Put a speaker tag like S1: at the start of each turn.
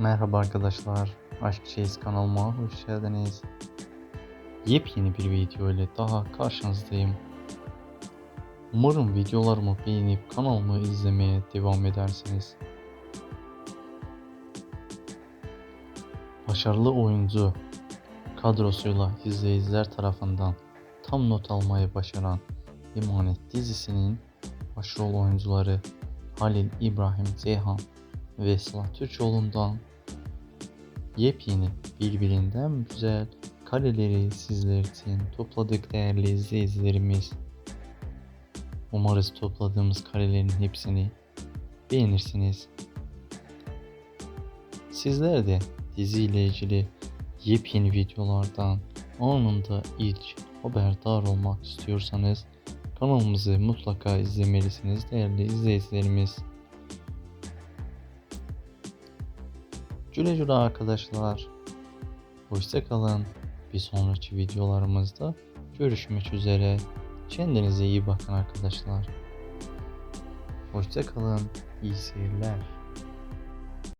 S1: Merhaba arkadaşlar. Aşk Çeyiz kanalıma hoş geldiniz. Yepyeni bir video ile daha karşınızdayım. Umarım videolarımı beğenip kanalımı izlemeye devam edersiniz. Başarılı oyuncu kadrosuyla izleyiciler tarafından tam not almayı başaran Emanet dizisinin başrol oyuncuları Halil İbrahim Ceyhan ve Sıla Türkoğlu'ndan yepyeni birbirinden güzel kareleri sizler için topladık değerli izleyicilerimiz. Umarız topladığımız karelerin hepsini beğenirsiniz. Sizler de diziyle ilgili yepyeni videolardan anında ilk haberdar olmak istiyorsanız kanalımızı mutlaka izlemelisiniz değerli izleyicilerimiz. Güle güle arkadaşlar. Hoşçakalın. Bir sonraki videolarımızda görüşmek üzere. Kendinize iyi bakın arkadaşlar. Hoşçakalın. İyi seyirler.